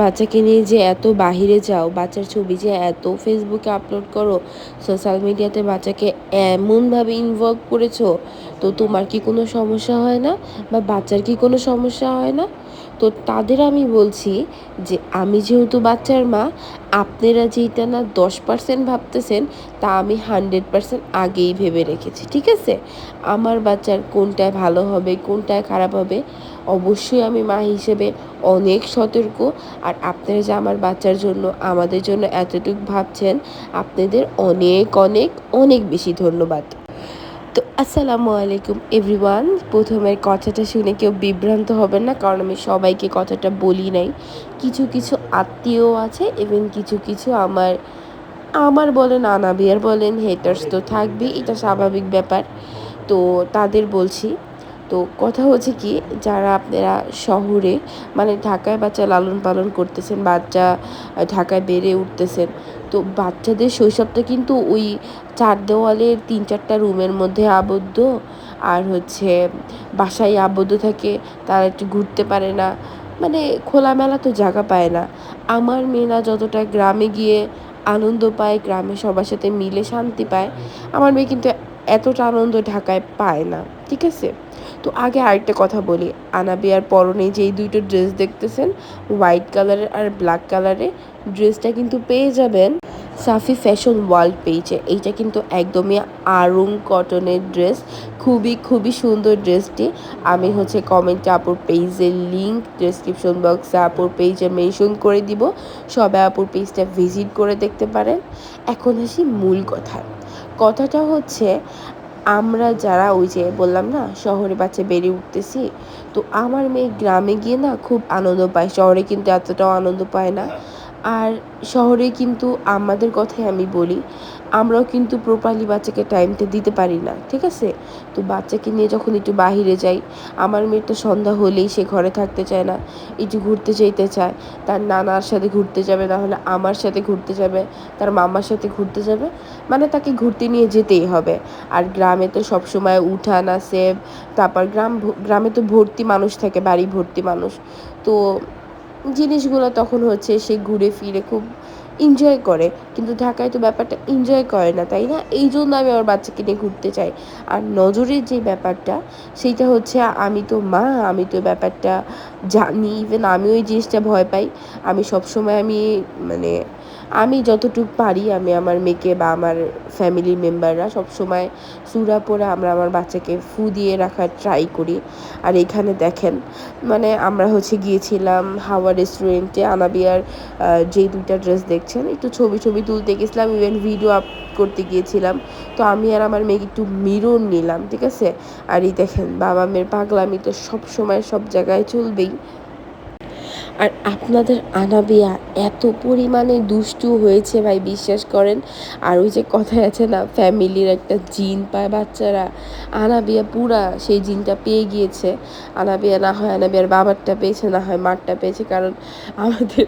বাচ্চাকে নিয়ে যে এত বাহিরে যাও, বাচ্চার ছবি যে এত ফেসবুকে আপলোড করো, সোশ্যাল মিডিয়াতে বাচ্চাকে এমনভাবে ইনভলভ করেছ, তো তোমার কি কোনো সমস্যা হয় না? বা বাচ্চার কি কোনো সমস্যা হয় না? তো তাদের আমি বলছি যে আমি যেহেতু বাচ্চার মা, আপনারা যেটা না দশ পার্সেন্ট ভাবতেছেন, তা আমি হান্ড্রেড পার্সেন্ট আগেই ভেবে রেখেছি, ঠিক আছে? আমার বাচ্চার কোনটায় ভালো হবে কোনটায় খারাপ হবে, অবশ্যই আমি মা হিসেবে অনেক সতর্ক। আর আপনারা যে আমার বাচ্চার জন্য, আমাদের জন্য এতটুকু ভাবছেন, আপনাদের অনেক অনেক অনেক বেশি ধন্যবাদ। তো আসসালামু আলাইকুম, এভরিওয়ান। প্রথমের কথাটা শুনে কেউ বিভ্রান্ত হবেন না, কারণ আমি সবাইকে কথাটা বলি নাই। কিছু কিছু আত্মীয় আছে এবং কিছু কিছু আমার আমার বলেন, আনাবিয়ার বলেন হেটার্স তো থাকবেই, এটা স্বাভাবিক ব্যাপার। তো তাদের বলছি, তো কথা হচ্ছে কি, যারা আপনারা শহরে মানে ঢাকায় বাচ্চা লালন পালন করতেছেন, বাচ্চা ঢাকায় বেড়ে উঠতেছেন তো বাচ্চাদের শৈশবটা কিন্তু ওই চার দেওয়ালের তিন চারটা রুমের মধ্যে আবদ্ধ। আর হচ্ছে বাসায় আবদ্ধ থাকে, তারা একটু ঘুরতে পারে না। মানে খোলামেলা তো জায়গা পায় না। আমার মেয়েরা যতটা গ্রামে গিয়ে আনন্দ পায়, গ্রামে সবার সাথে মিলে শান্তি পায়, আমার মেয়ে কিন্তু এতটা আনন্দ ঢাকায় পায় না, ঠিক আছে? তো আগে আরেকটা কথা বলি। আনাবিয়ার পরনে যেই দুইটো ড্রেস দেখতেছেন হোয়াইট কালারের আর ব্ল্যাক কালারের ড্রেসটা কিন্তু পেয়ে যাবেন সাফি ফ্যাশন ওয়ার্ল্ড পেজে এইটা কিন্তু একদমই আরং কটনের ড্রেস খুবই খুবই সুন্দর ড্রেসটি আমি হচ্ছে কমেন্টে আপুর পেজের লিঙ্ক ডিসক্রিপশন বক্সে আপুর পেজে মেনশন করে দিব। সবাই আপুর পেজটা ভিজিট করে দেখতে পারেন। এখন আসি মূল কথা। কথাটা হচ্ছে, আমরা যারা ওই যে বললাম না, শহরে বাচ্চা বেড়ে উঠতেছি, তো আমার মেয়ে গ্রামে গিয়ে না খুব আনন্দ পায়। শহরে কিন্তু এতটাও আনন্দ পায় না। আর শহরে কিন্তু আমাদের কথাই আমি বলি, আমরাও কিন্তু প্রপারলি বাচ্চাকে টাইমটা দিতে পারি না, ঠিক আছে? তো বাচ্চাকে নিয়ে যখন একটু বাহিরে যাই, আমার মেয়ের তো সন্ধ্যা হলেই সে ঘরে থাকতে চায় না, একটু ঘুরতে যেতে চায়, তার নানার সাথে ঘুরতে যাবে, না হলে আমার সাথে ঘুরতে যাবে, তার মামার সাথে ঘুরতে যাবে মানে তাকে ঘুরতে নিয়ে যেতেই হবে। আর গ্রামে তো সবসময় উঠান আছে তারপর গ্রাম গ্রামে তো ভর্তি মানুষ থাকে, বাড়ি ভর্তি মানুষ। তো জিনিসগুলো তখন হচ্ছে সে ঘুরে ফিরে খুব এনজয় করে। কিন্তু ঢাকায় তো ব্যাপারটা এনজয় করে না, তাই না? এই জন্য আমি আমার বাচ্চাকে নিয়ে ঘুরতে চাই। আর নজরের যে ব্যাপারটা, সেইটা হচ্ছে আমি তো মা, আমি তো ব্যাপারটা জানি। ইভেন আমি ওই জিনিসটা ভয় পাই। আমি সবসময় আমি মানে আমি যতটুকু পারি, আমি আমার মেয়েকে বা আমার ফ্যামিলির মেম্বাররা সবসময় সুরা পরে আমরা আমার বাচ্চাকে ফু দিয়ে রাখার ট্রাই করি। আর এখানে দেখেন মানে আমরা হচ্ছে গিয়েছিলাম হাওয়া রেস্টুরেন্টে আনাবিয়ার যে দুইটা ড্রেস দেখছেন, একটু ছবি ছবি তুলতে গেছিলাম ইভেন ভিডিও আপ করতে গিয়েছিলাম। তো আমি আর আমার মেয়েকে একটু মিরর নিলাম, ঠিক আছে? আর এই দেখেন বাবা মেয়ের পাগলামি তো সব সময় সব জায়গায় চলবেই। আর আপনাদের আনাবিয়া এত পরিমাণে দুষ্টু হয়েছে ভাই, বিশ্বাস করেন। আর ওই যে কথায় আছে না, ফ্যামিলির একটা জিন পায় বাচ্চারা, আনাবিয়া পুরা সেই জিনটা পেয়ে গিয়েছে। আনাবিয়া না হয় আনাবিয়ার বাবারটা পেয়েছে, না হয় মারটা পেয়েছে, কারণ আমাদের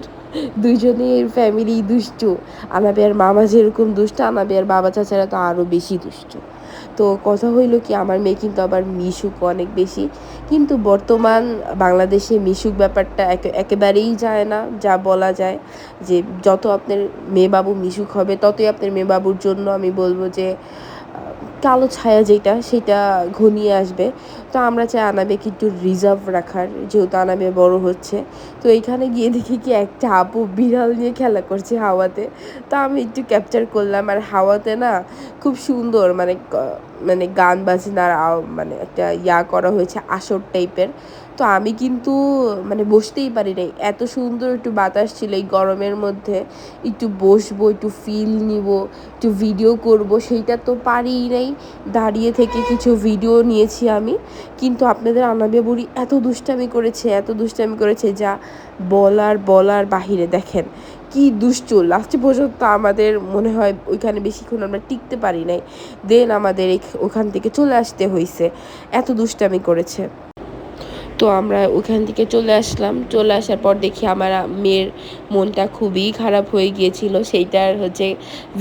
দুজনের ফ্যামিলি দুষ্টু। আনাবিয়ার মামা যেরকম দুষ্ট আনাবিয়ার বাবা চাচারা তো আরও বেশি দুষ্টু। তো কথা হইল কি, আমার মেয়ে কিন্তু আবার মিশুক অনেক বেশি। কিন্তু বর্তমান বাংলাদেশে মিশুক ব্যাপারটা একেবারেই যায় না, যা বলা যায়। যে যত আপনার মেয়ে বাবু মিশুক হবে, ততই আপনার মেয়ে বাবুর জন্য আমি বলব যে কালো ছায়া যেটা সেটা ঘনিয়ে আসবে। তো আমরা চাই আনাবেকে একটু রিজার্ভ রাখার, যেহেতু আনাবে বড় হচ্ছে। তো এইখানে গিয়ে দেখি কি একটা আপু বিড়াল নিয়ে খেলা করছে হাওয়াতে। তো আমি একটু ক্যাপচার করলাম। আর হাওয়াতে না খুব সুন্দর মানে মানে গান বাজনার মানে একটা ইয়া করা হয়েছে, আসর টাইপের তো আমি কিন্তু মানে বসতেই পারি নাই। এত সুন্দর একটু বাতাস ছিল এই গরমের মধ্যে। একটু বসবো, একটু ফিল নিব, একটু ভিডিও করব, সেইটা তো পারিই নাই দাঁড়িয়ে থেকে কিছু ভিডিও নিয়েছি আমি। কিন্তু আপনাদের আনাবিয়া বুড়ি এত দুষ্টামি করেছে, এত দুষ্টামি করেছে যা বলার বলার বাহিরে দেখেন। কি দুষ্ট লাস্টে পর্যন্ত আমাদের মনে হয় ওইখানে বেশিক্ষণ আমরা টিকতে পারি নাই। দেন আমাদের ওখান থেকে চলে আসতে হয়েছে এত দুষ্টামি করেছে। তো আমরা ওখান থেকে চলে আসলাম। চলে আসার পর দেখি আমার মেয়ের মনটা খুবই খারাপ হয়ে গিয়েছিল। সেইটার হচ্ছে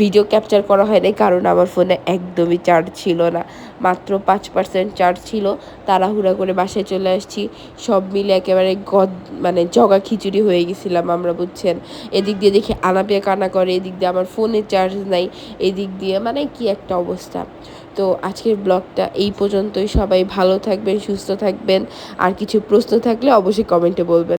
ভিডিও ক্যাপচার করা হয়নি কারণ আমার ফোনে একদমই চার্জ ছিল না। মাত্র পাঁচ পার্সেন্ট চার্জ ছিল। তাড়াহুড়া করে বাসায় চলে আসছি। সব মিলে একেবারে গদ মানে জগা খিচুড়ি হয়ে গেছিলাম আমরা, বুঝছেন? এদিক দিয়ে দেখি আনাপে কানা করে, এদিক দিয়ে আমার ফোনে চার্জ নাই, এদিক দিয়ে মানে কি একটা অবস্থা। তো আজকের ব্লগটা এই পর্যন্তই। সবাই ভালো থাকবেন, সুস্থ থাকবেন। আর কিছু প্রশ্ন থাকলে অবশ্যই কমেন্টে বলবেন।